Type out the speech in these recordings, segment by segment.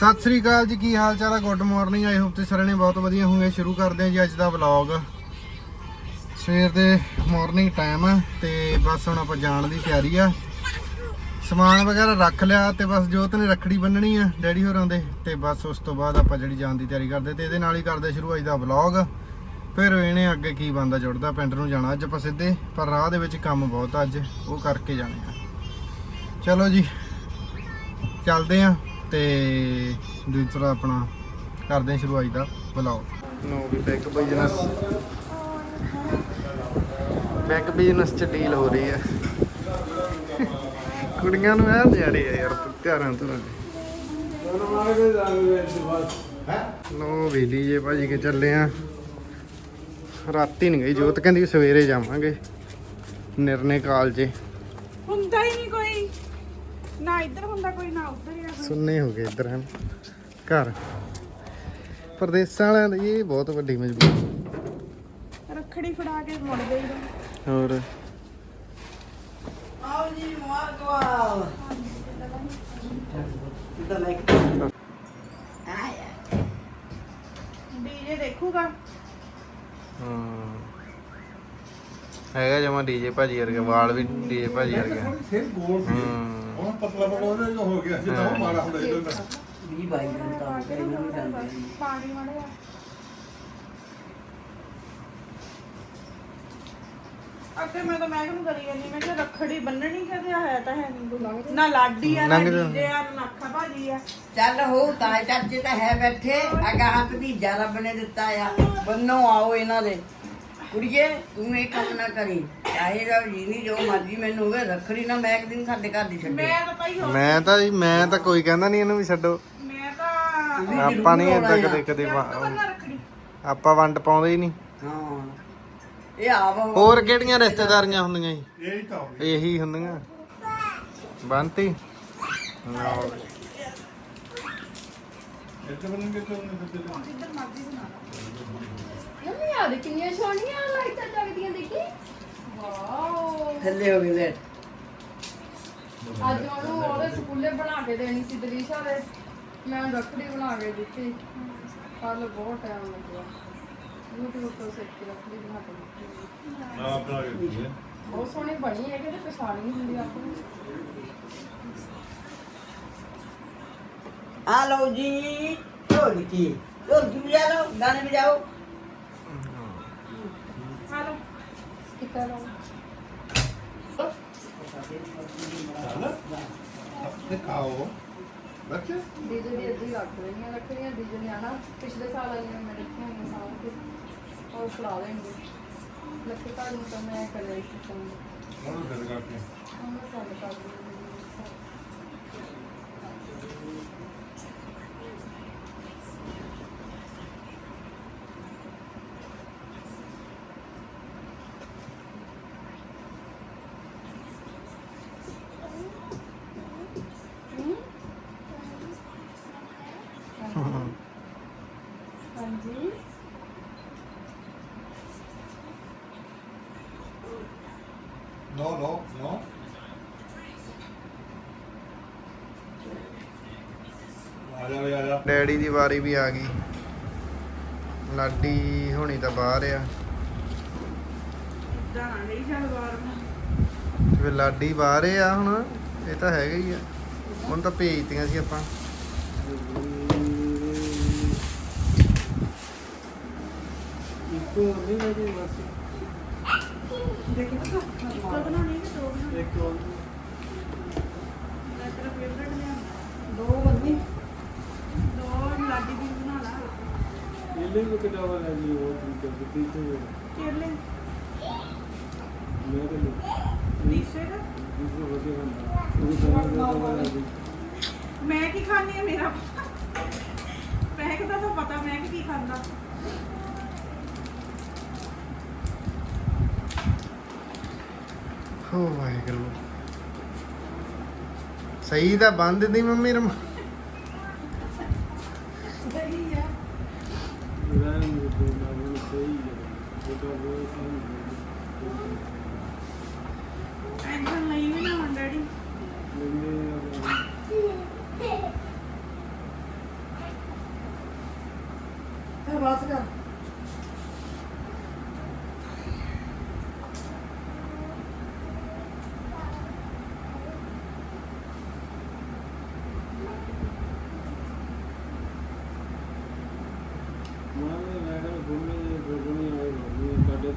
ਸਤਿ ਸ੍ਰੀ ਅਕਾਲ ਜੀ, ਕੀ ਹਾਲ ਚਾਲ ਹੈ ਗੁੱਡ ਮਾਰਨਿੰਗ, ਆਈ ਹੋਪ ਤੇ ਸਾਰੇ ਨੇ ਬਹੁਤ ਵਧੀਆ ਹੋਣਗੇ ਸ਼ੁਰੂ ਕਰਦੇ ਹਾਂ ਜੀ ਅੱਜ ਦਾ ਵਲੌਗ। ਸਵੇਰ ਦੇ ਮਾਰਨਿੰਗ ਟਾਈਮ ਆ ਤੇ ਬਸ ਹੁਣ ਆਪਾਂ ਜਾਣ ਦੀ ਤਿਆਰੀ ਆ। ਸਮਾਨ ਵਗੈਰਾ ਰੱਖ ਲਿਆ ਤੇ ਬਸ ਜੋਤ ਨੇ ਰੱਖੜੀ ਬੰਨਣੀ ਆ ਡੈਡੀ ਹੋਰਾਂ ਦੇ ਤੇ ਬਸ ਉਸ ਤੋਂ ਬਾਅਦ ਆਪਾਂ ਜਿਹੜੀ ਜਾਣ ਦੀ ਤਿਆਰੀ ਕਰਦੇ ਤੇ ਇਹਦੇ ਨਾਲ ਹੀ ਕਰਦੇ ਸ਼ੁਰੂ ਅੱਜ ਦਾ ਵਲੌਗ। ਫਿਰ ਇਹਨੇ ਅੱਗੇ ਕੀ ਬੰਦਾ ਜੁੜਦਾ, ਪਿੰਡ ਨੂੰ ਜਾਣਾ ਅੱਜ ਆਪਾਂ ਸਿੱਧੇ, ਪਰ ਰਾਹ ਦੇ ਵਿੱਚ ਕੰਮ ਬਹੁਤ ਅੱਜ, ਉਹ ਕਰਕੇ ਜਾਣੇ ਆ। ਚਲੋ ਜੀ, ਚੱਲਦੇ ਆ। ਤੇ ਦੂਸਰਾ ਆਪਣਾ ਕਰਦੇ ਆ ਸ਼ੁਰੂ ਅੱਜ ਦਾ vlog no we back business back business ਚ ਡੀਲ ਹੋ ਰਹੀ ਹੈ। ਕੁੜੀਆਂ ਨੂੰ ਐ ਨਜ਼ਾਰੇ ਆ ਯਾਰ ਤਿਆਰਾਂ ਤੋਂ ਲੋ ਵੀ ਡੀਜੇ ਭਾਜੀ ਕੇ ਚੱਲੇ ਆ। ਰਾਤੀ ਨਹੀਂ ਗਈ ਜੋਤ ਕਹਿੰਦੀ ਸਵੇਰੇ ਜਾਵਾਂਗੇ। ਨਿਰਨੇ ਕਾਲਜੇ। ਹੁੰਦਾ ਹੀ ਨਹੀਂ ਕੋਈ। ਨਾ ਇੱਧਰ ਹੁੰਦਾ ਕੋਈ ਨਾ ਉੱਧਰ ਹੀ ਸੁੰਨੇ ਹੋ ਗਏ ਇੱਧਰ ਹਨ। ਘਰ। ਪਰਦੇਸਾਂ ਵਾਲਿਆਂ ਦੀ ਇਹ ਬਹੁਤ ਵੱਡੀ ਮਜਬੂਰੀ। ਰੱਖੜੀ ਫੜਾ ਕੇ ਮੁੜ ਗਈ ਹੋਰ। ਆਓ ਜੀ ਮੁਬਾਰਕਬਾਦ ਕਿਦਾਂ ਲੈ ਕੇ ਆਇਆ ਡੀਜੇ ਦੇਖੂਗਾ। ਹਾਂ। ਹੈਗਾ ਜਮਾ ਡੀਜੇ ਭਾਜੀ ਵਰਗਾ ਵਾਲ ਵੀ ਡੀਜੇ ਭਾਜੀ ਵਰਗਾ। ਫਿਰ ਗੋਲ ਸੀ। ਹੂੰ। ਹੁਣ ਪਤਲਾ ਪਤਲਾ ਉਹਦੇ ਜੋ ਹੋ ਗਿਆ ਜਿੱਦਾਂ ਉਹ ਮਾੜਾ ਹੁੰਦਾ ਇਹਦਾ ਵੀ ਬਾਈ ਨੂੰ ਤਾਂ ਕਰੇ ਨਹੀਂ ਜਾਂਦੇ ਪਾਣੀ ਮੜਿਆ ਅੱਗੇ ਮੈਂ ਤਾਂ ਮੈਂ ਨੂੰ ਕਰੀ ਜਾਂਦੀ ਮੈਂ ਕਿਹਾ ਰੱਖੜੀ ਬੰਨਣੀ ਕਦੇ ਹੈ ਤਾਂ ਹੈ ਨਹੀਂ ਨਾ ਲਾਡੀ ਆ ਨਾ। ਡੀਜੇ ਆ ਨਾ ਅੱਖਾਂ ਭਾਜੀ ਆ। ਚੱਲ ਹੋ ਤਾਂ ਚਾਚੇ ਤਾਂ ਹੈ ਬੈਠੇ ਅਗਾਹ ਭਤੀਜਾ ਰੱਬ ਨੇ ਦਿੱਤਾ ਆ। ਬੰਨੋ ਆਓ ਇਹਨਾਂ ਦੇ। ਕੁੜੀਏ ਤੂੰ ਇਹ ਕੰਮ ਨਾ ਕਰੀ। ਚਾਹੇ ਜੋ ਜੀਨੀ ਜੋ ਮਰਜ਼ੀ ਮੈਨੂੰ ਹੋਵੇ ਰੱਖੜੀ ਨਾ ਮੈਂ ਇੱਕ ਦਿਨ ਸਾਡੇ ਘਰ ਦੀ ਛੱਡੇ। ਮੈਂ ਤਾਂ ਭਾਈ ਹੋ ਮੈਂ ਤਾਂ ਜੀ ਮੈਂ ਤਾਂ ਕੋਈ ਕਹਿੰਦਾ ਨਹੀਂ ਇਹਨੂੰ ਵੀ ਛੱਡੋ। ਮੈਂ ਤਾਂ ਤੁਸੀਂ ਆਪਾਂ ਨਹੀਂ ਏਦਾਂ ਕਦੇ ਕਦੇ ਕਿਉਂ ਬੰਨਾ ਰੱਖੜੀ। ਆਪਾਂ ਵੰਡ ਪਾਉਂਦੇ ਹੀ ਨਹੀਂ। ਹਾਂ। ਇਹ ਆਪ ਹੋਰ ਕਿਹੜੀਆਂ ਰਿਸ਼ਤੇਦਾਰੀਆਂ ਹੁੰਦੀਆਂ ਜੀ? ਇਹ ਹੀ ਤਾਂ ਇਹੀ ਹੁੰਦੀਆਂ। ਬੰਤੀ ਲਓ ਜੀ। ਇੱਥੇ ਬੰਨ ਕੇ ਚੱਲਣੇ ਤੇ ਜਿੱਧਰ ਮਰਜ਼ੀ ਬਣਾ ਲਾ। ਮੰਮੀ ਆ ਦੇ ਕਿੰਨੀਆਂ ਸੋਹਣੀਆਂ ਲਾਈਟਾਂ ਜਗਦੀਆਂ ਦੇਖੀ ਵਾਓ। ਥੱਲੇ ਹੋ ਗਏ ਲੈ ਅੱਜ ਉਹਨੂੰ ਉਹਦੇ ਸਕੂਲੇ ਬਣਾ ਕੇ ਦੇਣੀ ਸੀ ਦਲੀਸ਼ਾ ਦੇ। ਮੈਂ ਰੱਖੜੀ ਬਣਾ ਕੇ ਦਿੱਤੀ। ਕੱਲ ਬਹੁਤ ਟਾਈਮ ਲੱਗਿਆ। YouTube ਤੋਂ ਸਿੱਖ ਕੇ ਰੱਖੜੀ ਬਣਾ ਕੇ ਦਿੱਤੀ। ਨਾ ਬਣਾ ਕੇ ਦਿੱਤੀ ਹੈ। ਬਹੁਤ ਸੋਹਣੀ ਬਣੀ ਹੈ ਕਿ ਤੇ ਪਛਾਣ ਨਹੀਂ ਹੁੰਦੀ ਆਪਾਂ ਨੂੰ ਆ ਲਓ ਜੀ ਢੋਲਕੀ। ਢੋਲਕੀ ਵਜਾ ਲਓ ਗਾਣੇ ਵਜਾਓ। ਹਾਲੋ ਕਿੱਦਾਂ ਲਾਉਂ ਚੱਲ ਤੇ ਖਾਓ ਬੱਚੇ ਡੀਜੇ ਦੀ ਅੱਧੀ ਰੱਖ ਦੇਣੀਆਂ ਰੱਖੜੀਆਂ ਡੀਜੇ ਨੇ ਆਣਾ ਪਿਛਲੇ ਸਾਲ ਵਾਲੀਆਂ ਮੈਂ ਰੱਖੀਆਂ ਹੋਈਆਂ ਸਾਲ ਘਰ ਨੂੰ ਤਾਂ ਮੈਂ ਕਰਿਆ ਸੀ ਸੰਗ ਹੁਣ ਫਿਰ ਕਰਕੇ ਉਹਨੂੰ ਸਾਲ ਕਰ ਹਾਂਜੀ ਨੋ ਨੋ ਨੋ ਆ ਜਾ ਆ ਜਾ ਡੈਡੀ ਦੀ ਵਾਰੀ ਵੀ ਆ ਗਈ। ਲਾਡੀ ਹੋਣੀ ਤਾਂ ਬਾਹਰ ਆ। ਜਾਣਾ ਨਹੀਂ ਚੱਲ ਬਾਹਰ। ਫਿਰ ਲਾਡੀ ਬਾਹਰ ਆ ਹੁਣ ਇਹ ਤਾਂ ਹੈਗਾ ਹੀ ਆ। ਹੁਣ ਤਾਂ ਭੇਜਤੀਆਂ ਸੀ ਆਪਾਂ। ਦੇਖੀ ਤਾਂ ਇੱਕ ਬਣਾਉਣੀ ਕਿ ਦੋ ਬਣਾਉਣੀ ਮੈਂ ਤੇਰਾ ਫੇਵਰਟ ਲਿਆ ਦੋ ਬੰਦੀ ਦੋ ਲਾਡੀ ਦੀ ਬਣਾ ਲਾ ਇਹਲੇ ਵੀ ਕਟਾਵਾ ਲੈ ਲਈ ਉਹ ਠੀਕ ਹੈ ਦਿੱਤੀ ਤੇ ਕੇਲੇ ਮੈਂ ਤੇ ਦੀਸੇ ਦਾ? ਦੂਸਰੇ ਵਧੀਆ ਹੁੰਦਾ ਉਹ ਸਮਝ ਦਾ ਲੈ ਲਈ ਮੈਂ ਕੀ ਖਾਣੀ ਹੈ ਮੇਰਾ? ਪੈਕ ਦਾ ਤਾਂ ਪਤਾ ਮੈਂ ਕੀ ਖਾਂਦਾ। ਹੋ ਵਾਹਿਗੁਰੂ। ਸਹੀ ਤਾਂ ਬੰਦ ਦੀ ਮੰਮੀ ਰਮ ਸਹੀ ਹੈ ਰਹਿਣ ਦੇ ਦੇ ਨਾ ਉਹ ਸਹੀ ਹੈ ਉਹ ਤਾਂ ਉਹ ਸਹੀ ਹੈ ਟੈਨਸ਼ਨ ਲਈ ਵੀ ਨਾ ਹੁਣ ਡੈਡੀ ਲੈਂਦੇ ਆ ਬਸ ਕਰ ਮੈਂ ਵੀ ਮੈਂ ਕਿਹਾ ਗੁੰਮੇ ਦੇ ਗੁੰਮੇ ਆਏ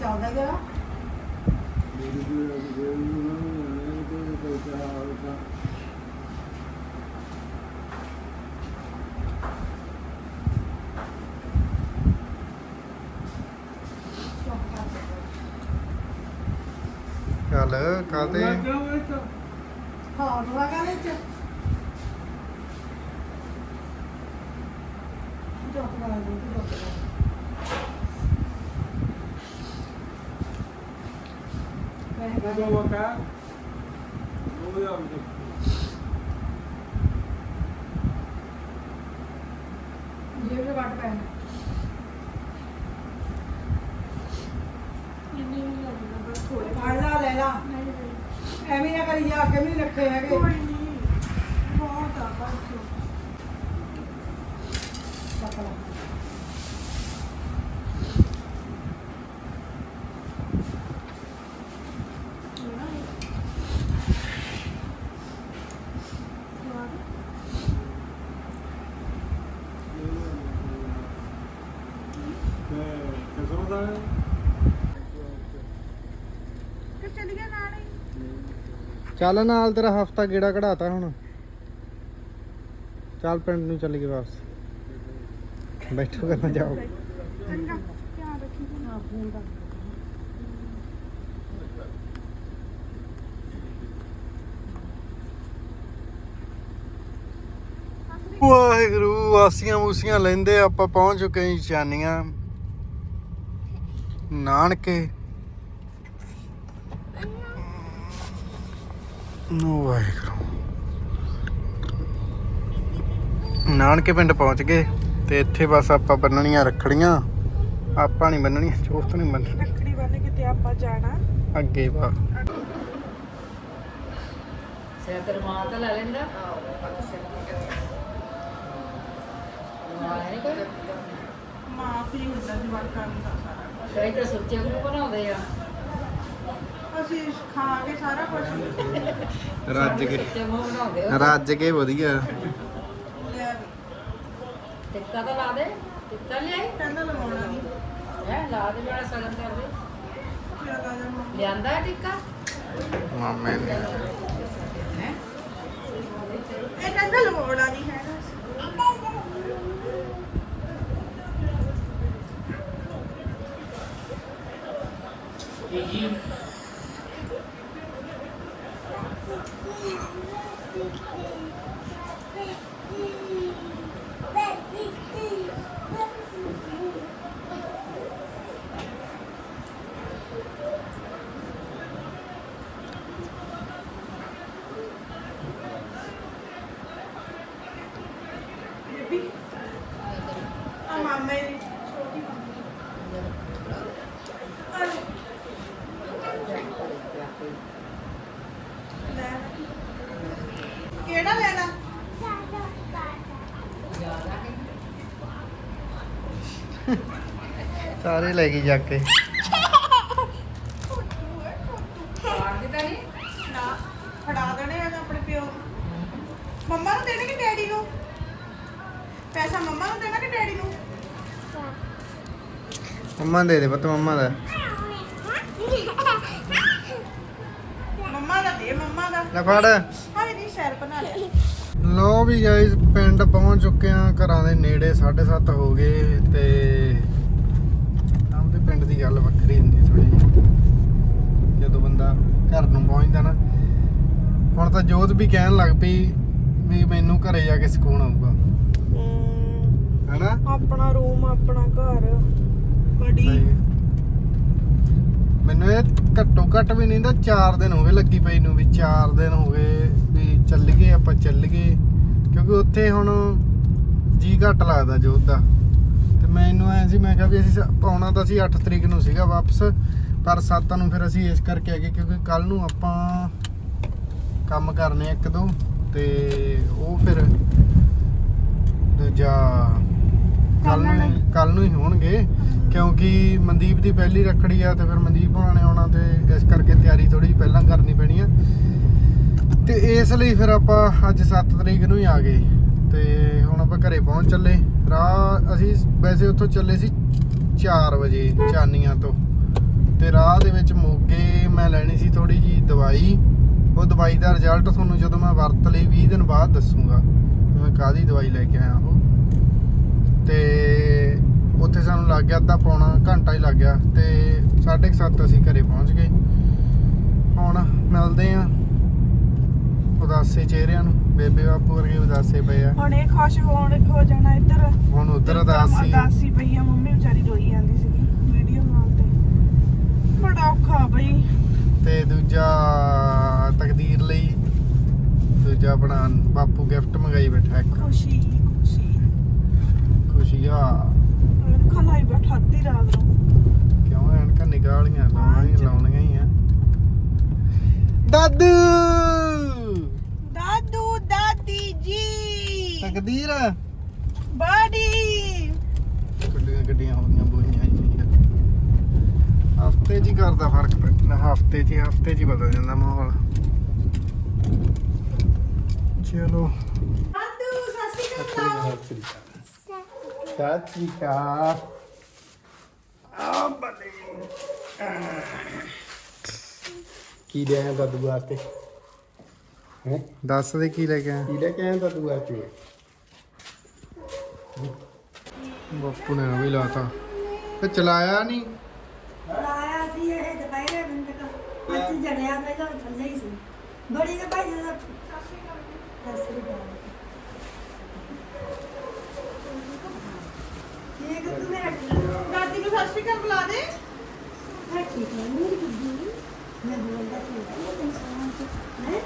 ਕਿ ਦੇ ਹੱਥ ਚੱਲਦਾ ਜਰਾ ਮੇਰੀ ਵੀ ਉਹ ਨੂੰ ਨਹੀਂ ਕੋਈ ਕੋਈ ਚਾਹ ਚੱਲ ਕਾਤੇ ਨਹੀਂ ਲਾ ਲੈ ਲਾ। ਨਹੀਂ ਨਹੀਂ। ਐਵੇਂ ਨਾ ਕਰੀ ਜਾ ਕੇ ਵੀ ਨੀ ਰੱਖੇ ਹੈਗੇ ਕੋਈ ਨਹੀਂ ਬਹੁਤ ਆ ਬਸ ਚੱਕ ਲਾ ਕਿ ਚਲੀ ਗਿਆ ਨਾਲ ਹੀ। ਚੱਲ ਨਾਲ ਤੇਰਾ ਹਫਤਾ ਗੇੜਾ ਕਢਾਤਾ ਹੁਣ। ਚੱਲ ਪਿੰਡ ਨੂੰ ਚੱਲ ਗਏ ਵਾਪਸ। ਬੈਠੋ ਕਰਨਾ ਜਾਓ। ਚੰਗਾ ਧਿਆਨ ਰੱਖੀ। ਹਾਂ ਫੋਨ ਕਰ। ਵਾਹਿਗੁਰੂ ਵਾਸੀਆਂ ਮੂਸੀਆਂ ਲੈਂਦੇ ਆਪਾਂ ਪਹੁੰਚ ਚੁੱਕੇ ਹਾਂ ਚਾਨੀਆਂ ਨਾਨਕੇ। ਨੋ ਵਾਹਿਗੁਰੂ। ਨਾਨਕੇ ਪਿੰਡ ਪਹੁੰਚ ਗਏ ਤੇ ਇੱਥੇ ਬਸ ਆਪਾਂ ਬੰਨਣੀਆਂ ਰੱਖੜੀਆਂ। ਆਪਾਂ ਨਹੀਂ ਬੰਨਣੀਆਂ ਚੋਸਤ ਨਹੀਂ ਬੰਨਣੀ ਰੱਖੜੀ ਬੰਨ ਕੇ ਤੇ ਆਪਾਂ ਜਾਣਾ। ਅੱਗੇ ਵਾ। ਸਿਰ ਤੇ ਰੁਮਾਲ ਤਾਂ ਲੈ ਲੈਂਦਾ? ਮਾਫ ਹੀ ਹੁੰਦਾ ਜਵਾਕਾਂ ਦਾ ਸਾਰਾ ਕੁਛ। ਕਈ ਤਾਂ ਸੁੱਚੇ ਨੂੰ ਬਣਾਉਂਦੇ ਆ। ਅਸੀਂ ਖਾ ਕੇ ਸਾਰਾ ਕੁਝ ਰੱਜ ਕੇ। ਸੁੱਚੇ ਮੂੰਹ ਬਣਾਉਂਦੇ ਆ। ਰੱਜ ਕੇ ਵਧੀਆ। ਲਿਆ ਵੀ। ਟਿੱਕਾ ਤਾਂ ਲਾ ਦੇ। ਟਿੱਕਾ ਲਿਆਈ ਕਹਿੰਦਾ ਲਗਾਉਣਾ ਨਹੀਂ ਹੈ ਲਾ ਦੇ ਮੇਰਾ ਸਗਨ ਕਰਦੇ ਕਿਆ ਲਾ ਜਾਵਾਂ ਲਿਆਂਦਾ ਹੈ ਟਿੱਕਾ? ਮਾਮੇ ਨੇ। ਹੈ ਇਹ ਕਹਿੰਦਾ ਲਗਾਉਣਾ ਨਹੀਂ ਹੈਗਾ ਬੀਬੀ ਆ ਮਾਮੇ ਦੀ ਛੋਟੀ ਮੰਮੀ ਆ ਲੈ। ਲੈ ਕਿਹੜਾ ਲੈਣਾ ਸਾਰੇ ਲੈ ਗਈ ਜਾ ਕੇ। ਪਾੜਦੀ ਤਾਂ ਨਹੀਂ ਨਾ? ਫੜਾ ਦੇਣੇ ਆ ਆਪਣੇ ਪਿਓ ਨੂੰ। ਮੰਮਾ ਨੂੰ ਦੇਣੇ ਕਿ ਡੈਡੀ ਨੂੰ? ਪੈਸਾ ਮੰਮਾ ਨੂੰ ਦੇਣਾ ਕਿ ਡੈਡੀ ਨੂੰ? ਮੰਮਾ ਦੇ ਦੇ ਪੁੱਤ ਮੰਮਾ ਦਾ। ਮੰਮਾ ਦਾ ਦੇ ਮੰਮਾ ਦਾ। ਲੈ ਫੜ। ਹਾਏ ਨਹੀਂ ਸੈਰ ਬਣਾ ਲਿਆ। ਲੋ ਵੀ ਗਾਇਸ ਪਿੰਡ ਪਹੁੰਚ ਚੁੱਕੇ ਆ ਘਰਾਂ ਦੇ ਨੇੜੇ 7:30 ਹੋ ਗਏ ਤੇ ਆਪਦੇ ਪਿੰਡ ਦੀ ਗੱਲ ਵੱਖਰੀ ਹੁੰਦੀ ਥੋੜੀ ਜਦੋਂ ਬੰਦਾ ਘਰ ਨੂੰ ਪਹੁੰਚਦਾ ਨਾ ਹੁਣ ਤਾਂ ਜੋਤ ਵੀ ਕਹਿਣ ਲੱਗ ਪਈ ਵੀ ਮੈਨੂੰ ਘਰੇ ਜਾ ਕੇ ਸਕੂਨ ਆਊਗਾ। ਹੈਨਾ? ਆਪਣਾ ਰੂਮ ਆਪਣਾ ਘਰ ਬੜੀ ਮੈਨੂੰ ਇਹ ਘੱਟੋ ਘੱਟ ਵੀ ਨਹੀਂ ਤਾਂ 4 ਦਿਨ ਹੋ ਗਏ ਲੱਗੀ ਪਈ ਨੂੰ ਵੀ 4 ਦਿਨ ਹੋ ਗਏ। ਵੀ ਚੱਲ ਗਏ, ਆਪਾਂ ਚੱਲ ਗਏ। ਕਿਉਂਕਿ ਉੱਥੇ ਹੁਣ ਜੀ ਘੱਟ ਲੱਗਦਾ ਜੋਤ ਦਾ। ਤੇ ਮੈਨੂੰ ਐ ਸੀ, ਮੈਂ ਕਿਹਾ ਵੀ ਅਸੀਂ ਸ- ਆਉਣਾ ਤਾਂ ਸੀ 8 ਤਰੀਕ ਨੂੰ ਸੀਗਾ ਵਾਪਸ, ਪਰ 7 ਨੂੰ ਫਿਰ ਅਸੀਂ ਇਸ ਕਰਕੇ ਆ ਗਏ ਕਿਉਂਕਿ ਕੱਲ ਨੂੰ ਆਪਾਂ ਕੰਮ ਕਰਨੇ ਇੱਕ ਦੋ, ਤੇ ਉਹ ਫਿਰ ਦੂਜਾ ਕੱਲ ਨੂੰ ਕੱਲ ਨੂੰ ਹੀ ਹੋਣਗੇ। ਕਿਉਂਕਿ ਮਨਦੀਪ ਦੀ ਪਹਿਲੀ ਰੱਖੜੀ ਆ ਤੇ ਫਿਰ ਮਨਦੀਪ ਹੋਣਾ ਨੇ ਆਉਣਾ ਤੇ ਇਸ ਕਰਕੇ ਤਿਆਰੀ ਥੋੜੀ ਜਿਹੀ ਪਹਿਲਾਂ ਕਰਨੀ ਪੈਣੀ ਆ। ਤੇ ਇਸ ਲਈ ਫਿਰ ਆਪਾਂ ਅੱਜ 7 ਤਰੀਕ ਨੂੰ ਹੀ ਆ ਗਏ। ਤੇ ਹੁਣ ਆਪਾਂ ਘਰੇ ਪਹੁੰਚ ਚੱਲੇ। ਰਾਹ ਅਸੀਂ ਵੈਸੇ ਉੱਥੋਂ ਚੱਲੇ ਸੀ 4 ਵਜੇ, ਚਾਨੀਆਂ ਤੋਂ। ਤੇ ਰਾਹ ਦੇ ਵਿੱਚ ਮੋਗੇ ਮੈਂ ਲੈਣੀ ਸੀ ਥੋੜੀ ਜੀ ਦਵਾਈ। ਉਹ ਦਵਾਈ ਦਾ ਰਿਜ਼ਲਟ ਤੁਹਾਨੂੰ ਜਦੋਂ ਮੈਂ ਵਰਤ ਲਈ 20 ਦਿਨ ਬਾਅਦ ਦੱਸੂਗਾ। ਵੀ ਮੈਂ ਕਾਹਦੀ ਦਵਾਈ ਲੈ ਕੇ ਆਇਆ ਉਹ? ਤੇ ਉੱਥੇ ਸਾਨੂੰ ਲੱਗ ਗਿਆ ਅੱਧਾ ਪੌਣਾ ਘੰਟਾ ਹੀ ਲੱਗ ਗਿਆ। ਤੇ 7:30 ਅਸੀਂ ਘਰੇ ਪਹੁੰਚ ਗਏ। ਹੁਣ ਮਿਲਦੇ ਆ ਉਦਾਸੇ ਚਿਹਰਿਆਂ ਨੂੰ ਬੇਬੇ ਬਾਪੂ ਵਰਗੇ ਉਦਾਸੇ ਪਏ ਆ। ਹੁਣ ਇਹ ਖੁਸ਼ ਹੋਣ ਹੋ ਜਾਣਾ ਇੱਧਰ। ਹੁਣ ਉਧਰ ਉਦਾਸੀ ਉਦਾਸੀ ਪਈ ਆ ਮੰਮੀ ਵਿਚਾਰੀ ਰੋਈ ਜਾਂਦੀ ਸੀਗੀ ਵੀਡੀਓ ਨਾਲ ਤੇ। ਬੜਾ ਔਖਾ ਬਈ। ਤੇ ਦੂਜਾ ਤਕਦੀਰ ਲਈ ਦੂਜਾ ਆਪਣਾ ਬਾਪੂ ਗਿਫਟ ਮੰਗਾਈ ਬੈਠਾ ਇੱਕ। ਖੁਸ਼ੀ ਖੁਸ਼ੀ। ਖੁਸ਼ੀ ਆ। ਖਲਾਈ ਬੈਠਾ ਅੱਧੀ ਰਾਤ ਨੂੰ। ਕਿਉਂ ਐਨਕਾਂ ਨਿਕਾਲੀਆਂ ਲਾਉਣੀਆਂ ਹੀ ਲਾਉਣੀਆਂ ਹੀ ਆ। ਦਾਦੂ! ਤਕਦੀਰ ਬਾਡੀ। ਗੱਡੀਆਂ ਗੱਡੀਆਂ ਹੋ ਗਈਆਂ ਬੋਈਆਂ ਹਫ਼ਤੇ ਜੀ ਕਰਦਾ ਫ਼ਰਕ ਪੈਂਦਾ ਹਫ਼ਤੇ ਜੀ ਹਫ਼ਤੇ ਜੀ ਬਦਲ ਜਾਂਦਾ ਮਾਹੌਲ। ਚਲੋ। ਆ ਬਲੇ। ਕੀ ਲੈ ਆਇਆ ਦਾਦੂ ਵਾਸਤੇ? ਹੈ? ਦੱਸ ਦੇ ਕੀ ਲੈ ਕੇ ਆਇਆ? ਕੀ ਲੈ ਕੇ ਆਇਆ ਦਾਦੂ ਵਾਸਤੇ? ਬਾਪੂ ਨੇ ਵੀ ਲਾਤਾ। ਤੇ ਚਲਾਇਆ ਨਹੀਂ। ਆਇਆ ਸੀ ਇਹ ਦੁਪਹਿਰੇ ਬਿੰਦ ਕਾ ਅੱਜ ਜੜਿਆ ਪਹਿਲਾਂ ਥੱਲੇ ਹੀ ਸੀ। ਬੜੀ ਦੇ ਭਾਈ ਦਾ ਇਹ ਕਿ ਤੂੰ ਮੇਰਾ ਦਾਦੀ ਨੂੰ ਸਸੀ ਕਰ ਬੁਲਾ ਦੇ। ਹੈ ਠੀਕ ਹੈ ਮੇਰੀ ਗੁੱਡੀ। ਮੈਂ ਬੋਲਦਾ ਸੀ ਹੈ?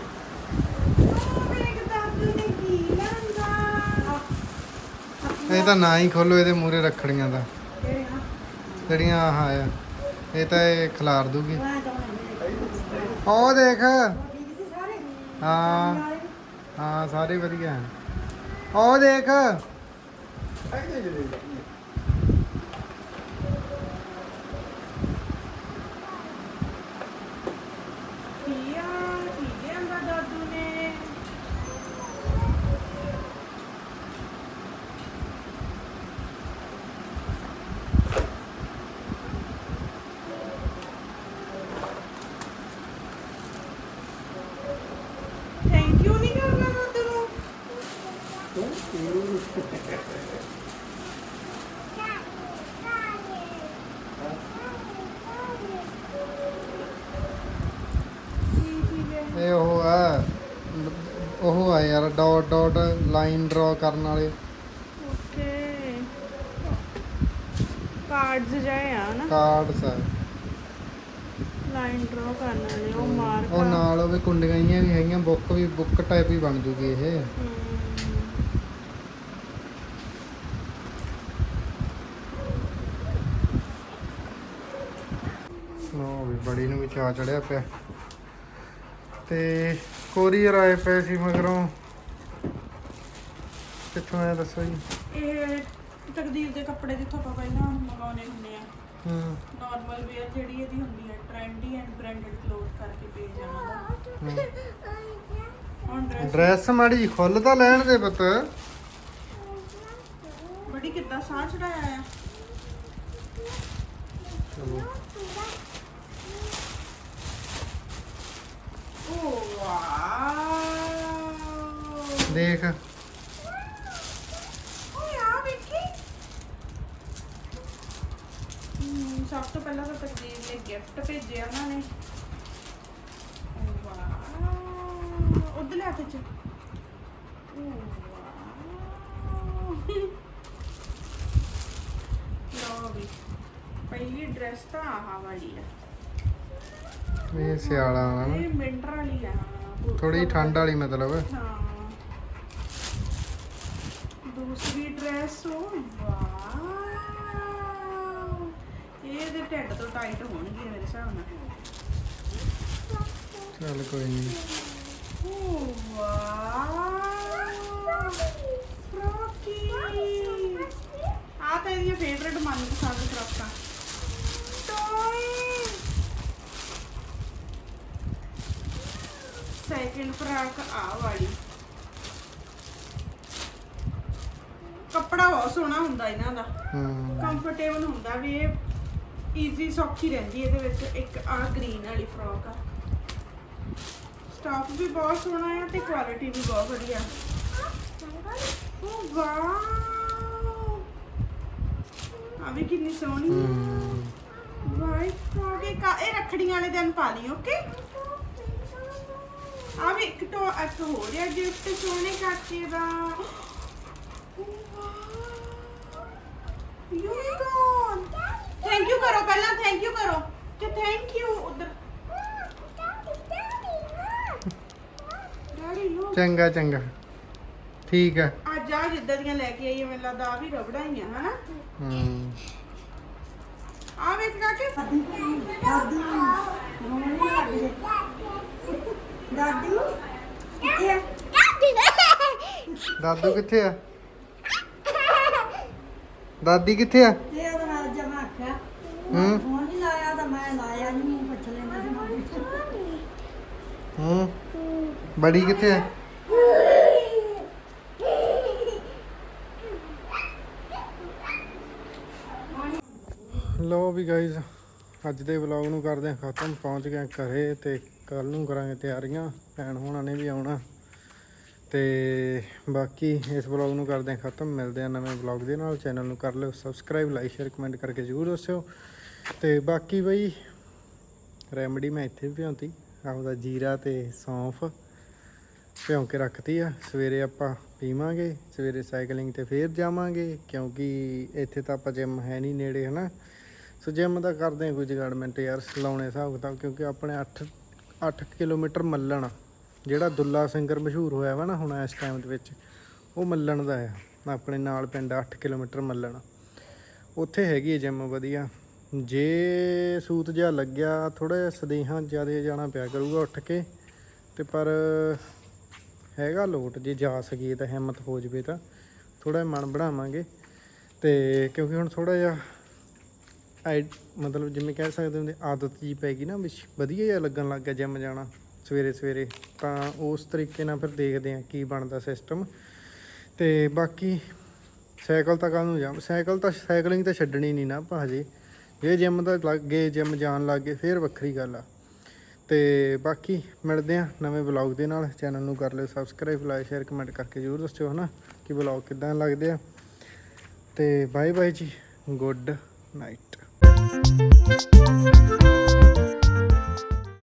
ਉਹ ਵੇਖ ਦਾਦੂ ਨੇ ਕੀ ਇਹ ਤਾਂ ਨਾ ਹੀ ਖੋਲੋ ਇਹਦੇ ਮੂਰੇ ਰੱਖੜੀਆਂ ਦਾ। ਜਿਹੜੀਆਂ ਆਹ ਆ। ਇਹ ਤਾਂ ਇਹ ਖਿਲਾਰ ਦੂਗੀ। ਉਹ ਦੇਖ। ਹਾਂ। ਹਾਂ ਸਾਰੇ ਵਧੀਆ। ਹੈ ਉਹ ਦੇਖ ਕੀ ਆ ਕੀ ਲਿਆਂਦਾ ਦਾਦੂ ਨੇ ਥੈਂਕ ਯੂ ਨਹੀਂ ਕਰਨਾ ਦਾਦੂ ਨੂੰ ਕੀ ਚੀਜ਼ ਹੈ ਇਹ ਉਹ ਆ ਉਹ ਆ ਯਾਰ ਡਾਟ ਡਾਟ ਲਾਈਨ ਡਰਾ ਕਰਨ ਵਾਲੇ। ਓਕੇ ਕਾਰਡਸ ਜਾਏ ਆ ਨਾ। ਕਾਰਡਸ ਆ। ਲਾਈਨ ਡਰਾ ਕਰਨ ਵਾਲੇ ਉਹ ਮਾਰਕ ਉਹ ਨਾਲ ਕੁੰਡੀਆਂ ਜਿਹੀਆਂ ਵੀ ਹੈਗੀਆਂ ਬੁੱਕ ਵੀ ਬੁੱਕ ਟਾਈਪ ਹੀ ਬਣ ਜੂਗੀ ਇਹ। ਵੀ ਬੜੀ ਨੂੰ ਵੀ ਚਾਹ ਚੜਿਆ ਪਿਆ। ਤੇ ਕੋਰੀਅਰ ਆਏ ਪਏ ਸੀ ਮਗਰੋਂ। ਕਿੱਥੋਂ ਆਇਆ ਦੱਸੋ ਜੀ। ਇਹ ਤਕਦੀਰ ਦੇ ਕੱਪੜੇ ਜਿੱਥੋਂ ਆਪਾਂ ਪਹਿਲਾਂ ਮੰਗਾਉਣੇ ਹੁੰਦੇ ਆ। ਹੂੰ। ਨਾਰਮਲ ਵੇਅਰ ਜਿਹੜੀ ਇਹਦੀ ਹੁੰਦੀ ਹੈ ਟ੍ਰੈਂਡੀ ਐਂਡ ਬ੍ਰਾਂਡਡ ਕਲੋਥ ਕਰਕੇ ਪੇਜ ਆਉਂਦਾ ਹੁਣ ਡਰੈਸ ਡਰੈਸ ਮਾੜੀ ਜਿਹੀ ਖੁੱਲ ਤਾਂ ਲੈਣ ਦੇ ਪੁੱਤ। ਬੜੀ ਕਿੱਦਾਂ ਸਾਹ ਚੜਾਇਆ ਆ। ਓ ਵਾਓ। ਦੇਖ ਓਏ ਆ ਵੇਖੀ ਹਮ, ਸਭ ਤੋਂ ਪਹਿਲਾਂ ਤਾਂ ਤਕਦੀਰ ਨੇ ਗਿਫਟ ਭੇਜਿਆ ਉਹਨਾਂ ਨੇ ਵਾਓ ਉਧਰ ਲੈ ਹੱਥ ਚ ਓ ਵਾਓ ਵੀ ਪਹਿਲੀ ਡਰੈਸ ਤਾਂ ਆਹ ਵਾਲੀ ਆ। ਇਹ ਸਿਆਲਾ ਵਾਲਾ ਨਾ। ਇਹ ਵਿੰਟਰ ਵਾਲੀ ਆ ਹਾਂ, ਥੋੜੀ ਠੰਡ ਵਾਲੀ ਮਤਲਬ। ਹਾਂ। ਦੂਸਰੀ ਡਰੈਸ ਉਹ ਵਾਓ। ਇਹ ਇਹਦੇ ਢਿੱਡ ਤੋਂ ਟਾਈਟ ਹੋਣਗੇ ਮੇਰੇ ਹਿਸਾਬ ਨਾਲ। ਚੱਲ ਕੋਈ ਨਹੀਂ ਓ ਵਾਓ। ਫਰੋਕੀ। ਆ ਤਾਂ ਇਹਦੀਆਂ ਫੇਵਰਟ ਮਨਪਸੰਦ ਫਰੋਕਾਂ। ਟੋਏ ਸੈਕਿੰਡ ਫਰਾਕ ਆ ਵਾਲੀ। ਕੱਪੜਾ ਬਹੁਤ ਸੋਹਣਾ ਹੁੰਦਾ ਇਹਨਾਂ ਦਾ। ਹੂੰ। ਕੰਫਰਟੇਬਲ ਹੁੰਦਾ ਵੀ ਇਹ ਈਜ਼ੀ ਸੌਖੀ ਰਹਿੰਦੀ ਇਹਦੇ ਵਿੱਚ। ਇੱਕ ਆ ਗ੍ਰੀਨ ਵਾਲੀ ਫਰੋਕ ਆ। ਸਟਾਫ ਵੀ ਬਹੁਤ ਸੋਹਣਾ ਹੈ ਤੇ ਕੁਆਲਿਟੀ ਵੀ ਬਹੁਤ ਵਧੀਆ। ਵਾਓ ਆ ਵੀ ਕਿੰਨੀ ਸੋਹਣੀ ਹੂੰ। ਵਾਈਟ ਫਰੋਕ ਇਹ ਕਾ- ਇਹ ਰੱਖੜੀਆਂ ਵਾਲੇ ਦਿਨ ਪਾ ਲਈ ਓਕੇ ਆ ਵੀ ਇੱਕ ਤੋਂ ਇੱਕ ਹੋ ਰਿਹਾ ਗਿਫਟ ਸੋਹਣੇ ਕਾਕੇ ਦਾ। ਯੂਨੀਕੋਰਨ ਥੈਂਕ ਯੂ ਕਰੋ ਪਹਿਲਾਂ ਥੈਂਕ ਯੂ ਕਰੋ। ਕਿ ਥੈਂਕ ਯੂ ਉਧਰ। ਡੈਡੀ ਲੋ ਚੰਗਾ ਚੰਗਾ। ਠੀਕ ਆ। ਅੱਜ ਆ ਜਿੱਦਾਂ ਦੀਆਂ ਲੈ ਕੇ ਆਈ ਹੈ ਮੈਨੂੰ ਲੱਗਦਾ ਆ ਵੀ ਰਬੜਾਂ ਹੀ ਆ ਹਨਾ? ਹੂੰ। ਆ ਵੇਖ ਕਾਕੇ ਦਾਦੂ ਰੋਣੀ ਲੱਗ ਜੇ ਦਾਦੂ ਕਿੱਥੇ ਆ? ਦਾਦੂ ਕਿੱਥੇ ਆ? ਦਾਦੀ ਕਿੱਥੇ ਆ? ਇਹ ਉਹਦਾ ਨਾਲ ਜਮਾ ਆਖਿਆ। ਹੂੰ। ਫੋਨ ਨਹੀਂ ਲਾਇਆ ਤਾਂ ਮੈਂ ਲਾਇਆ ਨਹੀਂ ਪੁੱਛ ਲੈਂਦਾ ਸੀ ਮੈਂ। ਹੂੰ। ਬੜੀ ਕਿੱਥੇ ਆ ਲੋ ਵੀ ਗਾਇਜ਼ ਅੱਜ ਦੇ ਵਲੌਗ ਨੂੰ ਕਰਦੇ ਹਾਂ ਖਤਮ। ਪਹੁੰਚ ਗਏ ਘਰੇ ਤੇ ਕੱਲ ਨੂੰ ਕਰਾਂਗੇ ਤਿਆਰੀਆਂ। ਭੈਣ ਹੋਣਾ ਨੇ ਵੀ ਆਉਣਾ। ਤੇ ਬਾਕੀ ਇਸ ਵਲੌਗ ਨੂੰ ਕਰਦੇ ਹਾਂ ਖਤਮ। ਮਿਲਦੇ ਹਾਂ ਨਵੇਂ ਵਲੌਗ ਦੇ ਨਾਲ। ਚੈਨਲ ਨੂੰ ਕਰ ਲਿਓ ਸਬਸਕ੍ਰਾਈਬ ਲਾਈਕ ਸ਼ੇਅਰ ਕਮੈਂਟ ਕਰਕੇ ਜ਼ਰੂਰ ਦੱਸਿਓ। ਤੇ ਬਾਕੀ ਬਈ ਰੈਮਡੀ ਮੈਂ ਇੱਥੇ ਵੀ ਭਿਉਂਤੀ। ਆਪਦਾ ਜੀਰਾ ਤੇ ਸੌਂਫ ਭਿਉਂ ਕੇ ਰੱਖਤੀ ਆ। ਸਵੇਰੇ ਆਪਾਂ ਪੀਵਾਂਗੇ। ਸਵੇਰੇ ਸਾਈਕਲਿੰਗ ਤੇ ਫੇਰ ਜਾਵਾਂਗੇ। ਕਿਉਂਕਿ ਇੱਥੇ ਤਾਂ ਆਪਾਂ ਜਿਮ ਹੈ ਨਹੀਂ ਨੇੜੇ, ਹਨਾ? ਸੋ ਜਿਮ ਦਾ ਕਰਦੇ ਹਾਂ ਕੋਈ ਜਗਾੜਮੈਂਟ ਯਾਰ ਲਾਉਣੇ ਹਿਸਾਬ ਕਿਤਾਬ, ਕਿਉਂਕਿ ਆਪਣੇ 8 8 ਕਿਲੋਮੀਟਰ ਮੱਲਣ ਜਿਹੜਾ ਦੁੱਲਾ ਸਿੰਗਰ ਮਸ਼ਹੂਰ ਹੋਇਆ ਵਾ ਨਾ ਹੁਣ ਇਸ ਟਾਈਮ ਦੇ ਵਿੱਚ, ਉਹ ਮੱਲਣ ਦਾ ਆ। ਆਪਣੇ ਨਾਲ ਪਿੰਡ 8 ਕਿਲੋਮੀਟਰ ਮੱਲਣ ਉੱਥੇ ਹੈਗੀ ਹੈ ਜਿਮ ਵਧੀਆ। ਜੇ ਸੂਤ ਜਿਹਾ ਲੱਗਿਆ ਥੋੜਾ ਜਿਹਾ ਸਦੇਹਾਂ ਜ਼ਿਆਦਾ ਜਾਣਾ ਪਿਆ ਕਰੂਗਾ ਉੱਠ ਕੇ, ਤੇ ਪਰ ਹੈਗਾ ਲੋਟ, ਜੇ ਜਾ ਸਕੀਏ ਤਾਂ ਹਿੰਮਤ ਹੋ ਜਵੇ ਤਾਂ। ਥੋੜਾ ਮਨ ਬਣਾਵਾਂਗੇ। ਤੇ ਕਿਉਂਕਿ ਹੁਣ ਥੋੜਾ ਜਿਹਾ ਮਤਲਬ ਜਿਵੇਂ ਕਹਿ ਸਕਦੇ ਹੁੰਦੇ, ਆਦਤ ਜੀ ਪੈ ਗਈ ਨਾ, ਵੀ ਵਧੀਆ ਜਿਹਾ ਲੱਗਣ ਲੱਗ ਗਿਆ ਜਿਮ ਜਾਣਾ, ਸਵੇਰੇ ਸਵੇਰੇ। ਤਾਂ ਉਸ ਤਰੀਕੇ ਨਾਲ ਫਿਰ ਦੇਖਦੇ ਹਾਂ ਕੀ ਬਣਦਾ ਸਿਸਟਮ ਤੇ ਬਾਕੀ ਸਾਈਕਲ ਤਾਂ ਕੱਲ ਨੂੰ ਜਾ ਸਾਈਕਲ ਤਾਂ ਸਾਈਕਲਿੰਗ ਤਾਂ ਛੱਡਣੀ ਨਹੀਂ ਨਾ ਆਪਾਂ ਹਜੇ। ਜੇ ਜਿਮ ਦਾ ਲੱਗੇ ਜਿਮ ਜਾਣ ਲੱਗੇ ਫਿਰ ਵੱਖਰੀ ਗੱਲ ਆ। ਤੇ ਬਾਕੀ ਮਿਲਦੇ ਆ ਨਵੇਂ ਵਲੌਗ ਦੇ ਨਾਲ। ਚੈਨਲ ਨੂੰ ਕਰ ਲਿਓ ਸਬਸਕ੍ਰਾਈਬ ਲਾਈਕ ਸ਼ੇਅਰ ਕਮੈਂਟ ਕਰਕੇ ਜ਼ਰੂਰ ਦੱਸਿਓ, ਹਨਾ, ਕਿ ਵਲੌਗ ਕਿਦਾਂ ਲੱਗਦੇ ਆ। ਤੇ ਬਾਏ ਬਾਏ ਜੀ। Good night Thank you.